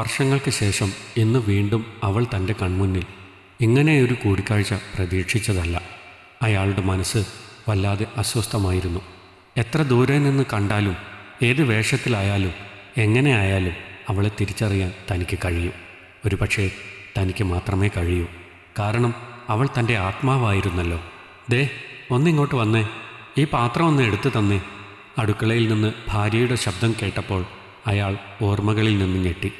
വർഷങ്ങൾക്ക് ശേഷം ഇന്ന് വീണ്ടും അവൾ തന്റെ കൺമുന്നിൽ ഇങ്ങനെയൊരു കൂടിക്കാഴ്ച പ്രതീക്ഷിച്ചതല്ല. അയാളുടെ മനസ്സ് വല്ലാതെ അസ്വസ്ഥമായിരുന്നു. എത്ര ദൂരെ നിന്ന് കണ്ടാലും ഏത് വേഷത്തിലായാലും എങ്ങനെ ആയാലും അവളെ തിരിച്ചറിയാൻ തനിക്ക് കഴിയും. ഒരുപക്ഷേ തനിക്ക് മാത്രമേ കഴിയൂ. കാരണം അവൾ തന്റെ ആത്മാവായിരുന്നല്ലോ. ദേ ഒന്നിങ്ങോട്ട് വന്നേ. ഈ പാത്രം ഒന്ന് എടുത്തു തന്നേ. അടുക്കളയിൽ നിന്ന് ഭാര്യയുടെ ശബ്ദം കേട്ടപ്പോൾ അയാൾ ഓർമ്മകളിൽ നിന്ന് ഞെട്ടി.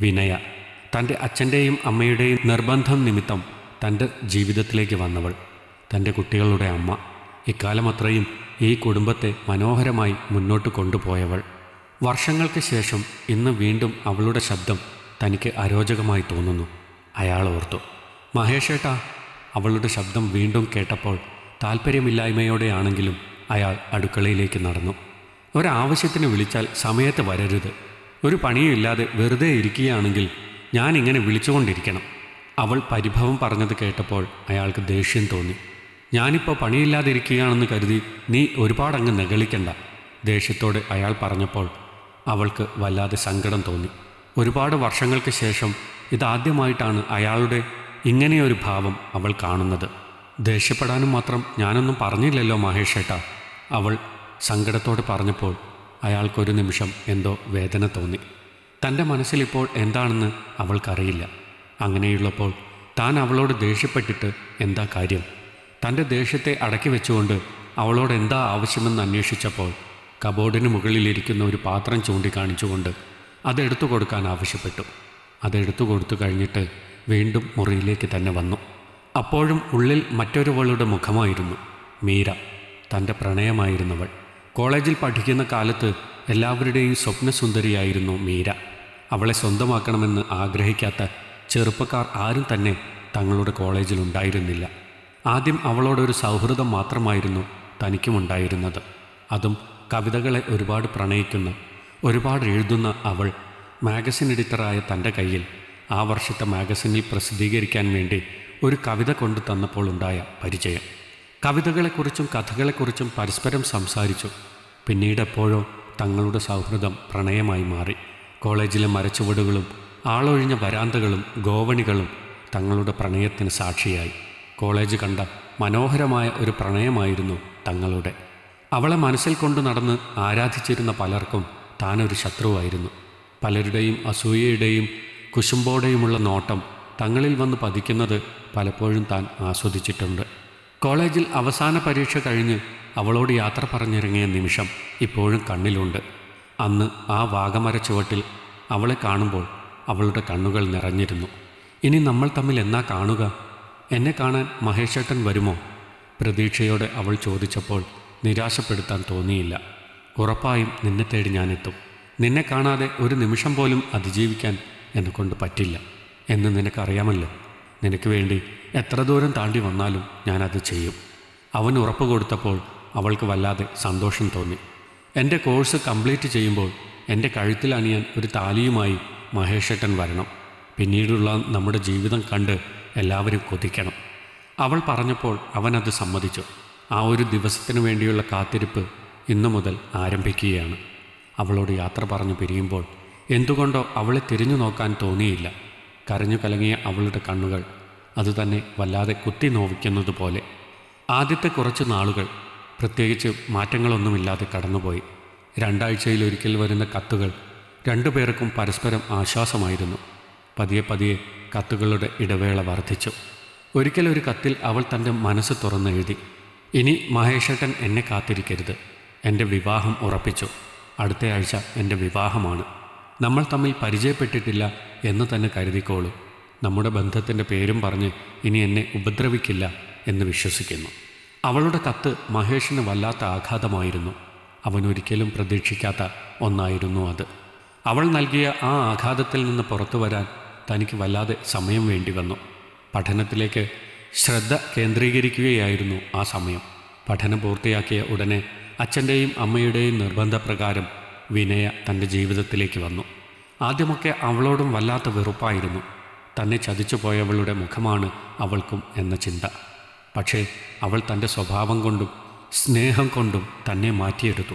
വിനയ. തന്റെ അച്ഛന്റെയും അമ്മയുടെയും നിർബന്ധം നിമിത്തം തന്റെ ജീവിതത്തിലേക്ക് വന്നവൾ. തന്റെ കുട്ടികളുടെ അമ്മ. ഇക്കാലമത്രയും ഈ കുടുംബത്തെ മനോഹരമായി മുന്നോട്ട് കൊണ്ടുപോയവൾ. വർഷങ്ങൾക്ക് ശേഷം ഇന്ന് വീണ്ടും അവളുടെ ശബ്ദം തനിക്ക് അരോചകമായി തോന്നുന്നു. അയാൾ ഓർത്തു. മഹേഷേട്ടാ അവളുടെ ശബ്ദം വീണ്ടും കേട്ടപ്പോൾ താല്പര്യമില്ലായ്മയോടെയാണെങ്കിലും അയാൾ അടുക്കളയിലേക്ക് നടന്നു. ഒരാവശ്യത്തിന് വിളിച്ചാൽ സമയത്ത് വരരുത്. ഒരു പണിയുമില്ലാതെ വെറുതെ ഇരിക്കുകയാണെങ്കിൽ ഞാൻ ഇങ്ങനെ വിളിച്ചുകൊണ്ടിരിക്കണം. അവൾ പരിഭവം പറഞ്ഞത് കേട്ടപ്പോൾ അയാൾക്ക് ദേഷ്യം തോന്നി. ഞാനിപ്പോൾ പണിയില്ലാതെ ഇരിക്കുകയാണെന്ന് കരുതി നീ ഒരുപാടങ്ങ് നെകളിക്കണ്ട ദേഷ്യത്തോട് അയാൾ പറഞ്ഞപ്പോൾ അവൾക്ക് വല്ലാതെ സങ്കടം തോന്നി. ഒരുപാട് വർഷങ്ങൾക്ക് ശേഷം ഇതാദ്യമായിട്ടാണ് അയാളുടെ ഇങ്ങനെയൊരു ഭാവം അവൾ കാണുന്നത്. ദേഷ്യപ്പെടാനും മാത്രം ഞാനൊന്നും പറഞ്ഞില്ലല്ലോ മഹേഷേട്ട അവൾ സങ്കടത്തോടെ പറഞ്ഞപ്പോൾ അയാൾക്കൊരു നിമിഷം എന്തോ വേദന തോന്നി. തന്റെ മനസ്സിലിപ്പോൾ എന്താണെന്ന് അവൾക്കറിയില്ല. അങ്ങനെയുള്ളപ്പോൾ താൻ അവളോട് ദേഷ്യപ്പെട്ടിട്ട് എന്താ കാര്യം? തന്റെ ദേഷ്യത്തെ അടക്കി വെച്ചുകൊണ്ട് അവളോട് എന്താ ആവശ്യമെന്ന് അന്വേഷിച്ചപ്പോൾ കബോർഡിന് മുകളിലിരിക്കുന്ന ഒരു പാത്രം ചൂണ്ടിക്കാണിച്ചുകൊണ്ട് അതെടുത്തു കൊടുക്കാൻ ആവശ്യപ്പെട്ടു. അതെടുത്തു കൊടുത്തു കഴിഞ്ഞിട്ട് വീണ്ടും മുറിയിലേക്ക് തന്നെ വന്നു. അപ്പോഴും ഉള്ളിൽ മറ്റൊരുവളുടെ മുഖമായിരുന്നു മീര. തന്റെ പ്രണയമായിരുന്നവൾ. കോളേജിൽ പഠിക്കുന്ന കാലത്ത് എല്ലാവരുടെയും സ്വപ്നസുന്ദരിയായിരുന്നു മീര. അവളെ സ്വന്തമാക്കണമെന്ന് ആഗ്രഹിക്കാത്ത ചെറുപ്പക്കാർ ആരും തന്നെ തങ്ങളുടെ കോളേജിൽ ഉണ്ടായിരുന്നില്ല. ആദ്യം അവളോടൊരു സൗഹൃദം മാത്രമായിരുന്നു തനിക്കുമുണ്ടായിരുന്നത്. അതും കവിതകളെ ഒരുപാട് പ്രണയിക്കുന്ന ഒരുപാട് എഴുതുന്ന അവൾ മാഗസിൻ എഡിറ്ററായ തന്റെ കയ്യിൽ ആ വർഷത്തെ മാഗസിനിൽ പ്രസിദ്ധീകരിക്കാൻ വേണ്ടി ഒരു കവിത കൊണ്ടു തന്നപ്പോൾ ഉണ്ടായ പരിചയം. കവിതകളെക്കുറിച്ചും കഥകളെക്കുറിച്ചും പരസ്പരം സംസാരിച്ചു. പിന്നീട് എപ്പോഴോ തങ്ങളുടെ സൗഹൃദം പ്രണയമായി മാറി. കോളേജിലെ മരച്ചുവടുകളും ആളൊഴിഞ്ഞ വരാന്തകളും ഗോവണികളും തങ്ങളുടെ പ്രണയത്തിന് സാക്ഷിയായി. കോളേജ് കണ്ട മനോഹരമായ ഒരു പ്രണയമായിരുന്നു തങ്ങളുടെ. അവളെ മനസ്സിൽ കൊണ്ടു നടന്ന് ആരാധിച്ചിരുന്ന പലർക്കും താനൊരു ശത്രുവായിരുന്നു. പലരുടെയും അസൂയയുടെയും കുശുമ്പോടെയുമുള്ള നോട്ടം തങ്ങളിൽ വന്ന് പതിക്കുന്നത് പലപ്പോഴും താൻ ആസ്വദിച്ചിട്ടുണ്ട്. കോളേജിൽ അവസാന പരീക്ഷ കഴിഞ്ഞ് അവളോട് യാത്ര പറഞ്ഞിറങ്ങിയ നിമിഷം ഇപ്പോഴും കണ്ണിലുണ്ട്. അന്ന് ആ വാഗമര ചുവട്ടിൽ അവളെ കാണുമ്പോൾ അവളുടെ കണ്ണുകൾ നിറഞ്ഞിരുന്നു. ഇനി നമ്മൾ തമ്മിൽ എന്നാ കാണുക? എന്നെ കാണാൻ മഹേഷേട്ടൻ വരുമോ? പ്രതീക്ഷയോടെ അവൾ ചോദിച്ചപ്പോൾ നിരാശപ്പെടുത്താൻ തോന്നിയില്ല. ഉറപ്പായും നിന്നെ തേടി ഞാനെത്തും. നിന്നെ കാണാതെ ഒരു നിമിഷം പോലും അതിജീവിക്കാൻ എന്നെക്കൊണ്ട് പറ്റില്ല. എന്ന് നിനക്കറിയാമല്ലോ. നിനക്ക് വേണ്ടി എത്ര ദൂരം താണ്ടി വന്നാലും ഞാനത് ചെയ്യും. അവൻ ഉറപ്പ് കൊടുത്തപ്പോൾ അവൾക്ക് വല്ലാതെ സന്തോഷം തോന്നി. എന്റെ കോഴ്സ് കംപ്ലീറ്റ് ചെയ്യുമ്പോൾ എന്റെ കഴുത്തിൽ അണിയാൻ ഒരു താലിയുമായി മഹേഷേട്ടൻ വരണം. പിന്നീടുള്ള നമ്മുടെ ജീവിതം കണ്ട് എല്ലാവരും കൊതിക്കണം. അവൾ പറഞ്ഞപ്പോൾ അവനത് സമ്മതിച്ചു. ആ ഒരു ദിവസത്തിനു വേണ്ടിയുള്ള കാത്തിരിപ്പ് ഇന്നു മുതൽ ആരംഭിക്കുകയാണ്. അവളോട് യാത്ര പറഞ്ഞു പിരിയുമ്പോൾ എന്തുകൊണ്ടോ അവളെ തിരിഞ്ഞു നോക്കാൻ തോന്നിയില്ല. കരഞ്ഞു കലങ്ങിയ അവളുടെ കണ്ണുകൾ അതുതന്നെ വല്ലാതെ കുത്തി നോവിക്കുന്നത് പോലെ ആദ്യത്തെ കുറച്ച് നാളുകൾ പ്രത്യേകിച്ച് മാറ്റങ്ങളൊന്നുമില്ലാതെ കടന്നുപോയി. രണ്ടാഴ്ചയിലൊരിക്കൽ വരുന്ന കത്തുകൾ രണ്ടുപേർക്കും പരസ്പരം ആശ്വാസമായിരുന്നു. പതിയെ പതിയെ കത്തുകളുടെ ഇടവേള വർദ്ധിച്ചു. ഒരിക്കൽ ഒരു കത്തിൽ അവൾ തന്റെ മനസ്സ് തുറന്നെഴുതി ഇനി മഹേഷേട്ടൻ എന്നെ കാത്തിരിക്കരുത്. എന്റെ വിവാഹം ഉറപ്പിച്ചു. അടുത്ത ആഴ്ച എന്റെ വിവാഹമാണ്. നമ്മൾ തമ്മിൽ പരിചയപ്പെട്ടിട്ടില്ല എന്ന് തന്നെ കരുതിക്കോളൂ. നമ്മുടെ ബന്ധത്തിന്റെ പേരും പറഞ്ഞ് ഇനി എന്നെ ഉപദ്രവിക്കില്ല എന്ന് വിശ്വസിക്കുന്നു. അവളുടെ കത്ത് മഹേഷിന് വല്ലാത്ത ആഘാതമായിരുന്നു. അവനൊരിക്കലും പ്രതീക്ഷിക്കാത്ത ഒന്നായിരുന്നു അത്. അവൾ നൽകിയ ആ ആഘാതത്തിൽ നിന്ന് പുറത്തു വരാൻ തനിക്ക് വല്ലാതെ സമയം വേണ്ടി വന്നു. പഠനത്തിലേക്ക് ശ്രദ്ധ കേന്ദ്രീകരിക്കുകയായിരുന്നു ആ സമയം. പഠനം പൂർത്തിയാക്കിയ ഉടനെ അച്ഛന്റെയും അമ്മയുടെയും നിർബന്ധപ്രകാരം വിനയ തന്റെ ജീവിതത്തിലേക്ക് വന്നു. ആദ്യമൊക്കെ അവളോടും വല്ലാത്ത വെറുപ്പായിരുന്നു. തന്നെ ചതിച്ചു പോയവളുടെ മുഖമാണ് അവൾക്കും എന്ന ചിന്ത. പക്ഷേ അവൾ തന്റെ സ്വഭാവം കൊണ്ടും സ്നേഹം കൊണ്ടും തന്നെ മാറ്റിയെടുത്തു.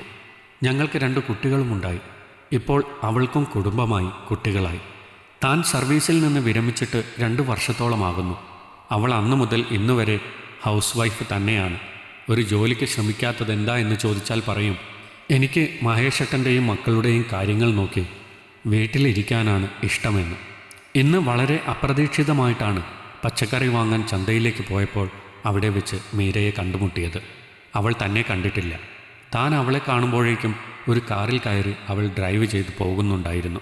ഞങ്ങൾക്ക് രണ്ട് കുട്ടികളുമുണ്ടായി. ഇപ്പോൾ അവൾക്കും കുടുംബമായി കുട്ടികളായി. താൻ സർവീസിൽ നിന്ന് വിരമിച്ചിട്ട് രണ്ട് വർഷത്തോളമാകുന്നു. അവൾ അന്നു മുതൽ ഇന്നുവരെ ഹൗസ് വൈഫ് തന്നെയാണ്. ഒരു ജോലിക്ക് ശ്രമിക്കാത്തത് എന്താ എന്ന് ചോദിച്ചാൽ പറയും. എനിക്ക് മഹേഷട്ടന്റെയും മക്കളുടെയും കാര്യങ്ങൾ നോക്കി വീട്ടിലിരിക്കാനാണ് ഇഷ്ടമെന്ന്. ഇന്ന് വളരെ അപ്രതീക്ഷിതമായിട്ടാണ് പച്ചക്കറി വാങ്ങാൻ ചന്തയിലേക്ക് പോയപ്പോൾ അവിടെ വെച്ച് മീരയെ കണ്ടുമുട്ടിയത്. അവൾ തന്നെ കണ്ടിട്ടില്ല. താൻ അവളെ കാണുമ്പോഴേക്കും ഒരു കാറിൽ കയറി അവൾ ഡ്രൈവ് ചെയ്ത് പോകുന്നുണ്ടായിരുന്നു.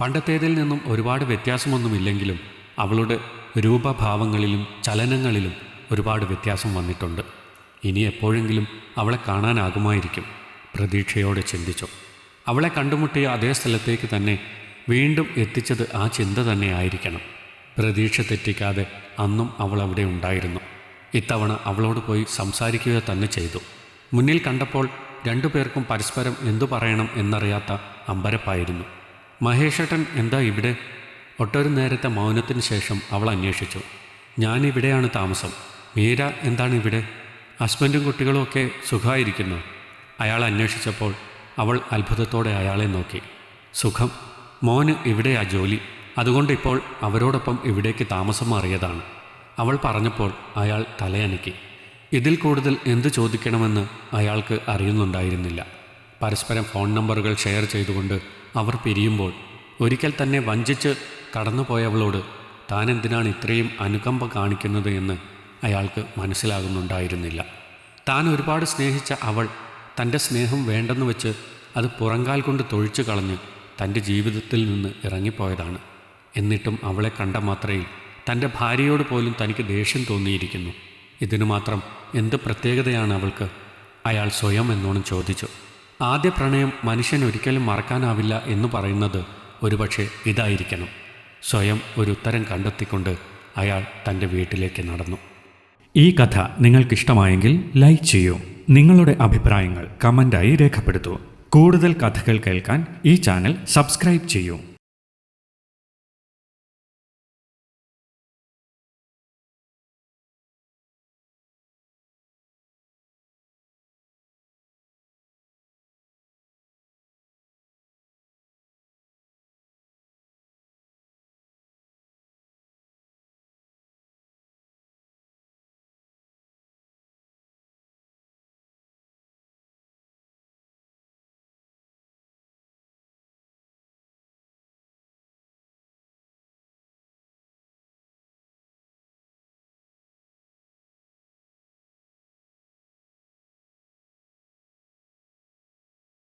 പണ്ടത്തേതിൽ നിന്നും ഒരുപാട് വ്യത്യാസമൊന്നുമില്ലെങ്കിലും അവളുടെ രൂപഭാവങ്ങളിലും ചലനങ്ങളിലും ഒരുപാട് വ്യത്യാസം വന്നിട്ടുണ്ട്. ഇനി എപ്പോഴെങ്കിലും അവളെ കാണാനാകുമായിരിക്കും പ്രതീക്ഷയോടെ ചിന്തിച്ചു. അവളെ കണ്ടുമുട്ടിയ അതേ സ്ഥലത്തേക്ക് തന്നെ വീണ്ടും എത്തിച്ചത് ആ ചിന്ത തന്നെ ആയിരിക്കണം. പ്രതീക്ഷ തെറ്റിക്കാതെ അന്നും അവൾ അവിടെ ഉണ്ടായിരുന്നു. ഇത്തവണ അവളോട് പോയി സംസാരിക്കുക തന്നെ ചെയ്തു. മുന്നിൽ കണ്ടപ്പോൾ രണ്ടു പേർക്കും പരസ്പരം എന്തു പറയണം എന്നറിയാത്ത അമ്പരപ്പായിരുന്നു. മഹേഷേട്ടൻ എന്താ ഇവിടെ? ഒട്ടൊരു നേരത്തെ മൗനത്തിന് ശേഷം അവൾ അന്വേഷിച്ചു. ഞാനിവിടെയാണ് താമസം. മീര എന്താണ് ഇവിടെ? ഹസ്ബൻഡും കുട്ടികളും ഒക്കെ സുഖമായിരിക്കുന്നു. അയാൾ അന്വേഷിച്ചപ്പോൾ അവൾ അത്ഭുതത്തോടെ അയാളെ നോക്കി. സുഖം. മോന് ഇവിടെയാ ജോലി. അതുകൊണ്ട് ഇപ്പോൾ അവരോടൊപ്പം ഇവിടേക്ക് താമസം മാറിയതാണ്. അവൾ പറഞ്ഞപ്പോൾ അയാൾ തലയനക്കി. ഇതിൽ കൂടുതൽ എന്തു ചോദിക്കണമെന്ന് അയാൾക്ക് അറിയുന്നുണ്ടായിരുന്നില്ല. പരസ്പരം ഫോൺ നമ്പറുകൾ ഷെയർ ചെയ്തുകൊണ്ട് അവർ പിരിയുമ്പോൾ ഒരിക്കൽ തന്നെ വഞ്ചിച്ച് കടന്നുപോയവളോട് താൻ എന്തിനാണ് ഇത്രയും അനുകമ്പ കാണിക്കുന്നത് എന്ന് അയാൾക്ക് മനസ്സിലാകുന്നുണ്ടായിരുന്നില്ല. താൻ ഒരുപാട് സ്നേഹിച്ച അവൾ തന്റെ സ്നേഹം വേണ്ടെന്ന് വെച്ച് അത് പുറങ്കാൽ കൊണ്ട് തൊഴിച്ചു കളഞ്ഞ് തന്റെ ജീവിതത്തിൽ നിന്ന് ഇറങ്ങിപ്പോയതാണ്. എന്നിട്ടും അവളെ കണ്ട മാത്രയിൽ തന്റെ ഭാര്യയോട് പോലും തനിക്ക് ദേഷ്യം തോന്നിയിരിക്കുന്നു. ഇതിനു മാത്രം എന്ത് പ്രത്യേകതയാണ് അവൾക്ക്? അയാൾ സ്വയം എന്നോണം ചോദിച്ചു. ആദ്യ പ്രണയം മനുഷ്യൻ ഒരിക്കലും മറക്കാനാവില്ല എന്ന് പറയുന്നത് ഒരുപക്ഷെ ഇതായിരിക്കണം. സ്വയം ഒരു ഉത്തരം കണ്ടെത്തിക്കൊണ്ട് അയാൾ തന്റെ വീട്ടിലേക്ക് നടന്നു. ഈ കഥ നിങ്ങൾക്കിഷ്ടമായെങ്കിൽ ലൈക്ക് ചെയ്യൂ. നിങ്ങളുടെ അഭിപ്രായങ്ങൾ കമന്റായി രേഖപ്പെടുത്തൂ. കൂടുതൽ കഥകൾ കേൾക്കാൻ ഈ ചാനൽ സബ്സ്ക്രൈബ് ചെയ്യൂ.